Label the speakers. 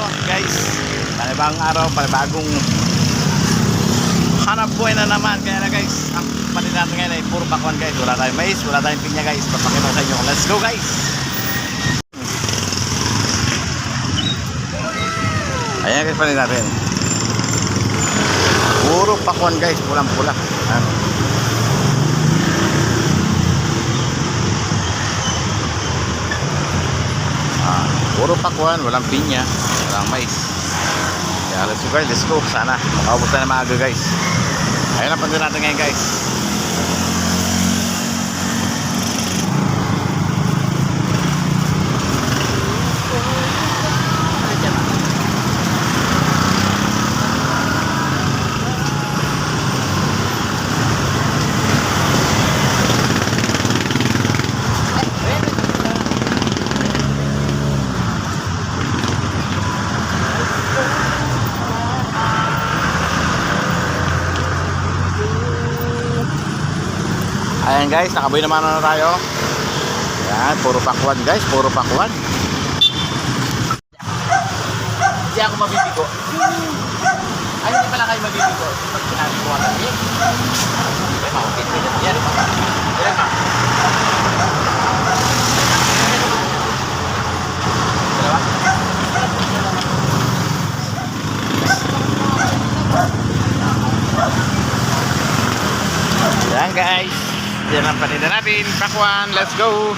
Speaker 1: tayo guys. Panibagong araw panibagong hanap buhay na naman. Kaya na guys ang panin natin ngayon ay puro bakwan guys. Wala tayong mais wala tayong pinya guys. Papakita sa inyo. Let's go guys! Ayan guys panin natin. Puro pakwan guys. Pulang pula. Ayan. Ah, puro pakwan, walang pinya, walang mais. Kaya let's go guys, let's go. Sana makaubos na ng maaga guys. Ayun ang pansin natin ngayon guys. Ayan guys, nakaboy naman na tayo. Ayan, puro pakwan guys, puro pakwan. Hindi ako mabibigo. Ay, hindi pala kayo mabibigo. Pag sinabi ko wala. Eh, eh, makakit ko yan. Yan, pa. Yan, pa. Dalawa? Yan guys. Yan ang panida natin. Pakwan, let's go.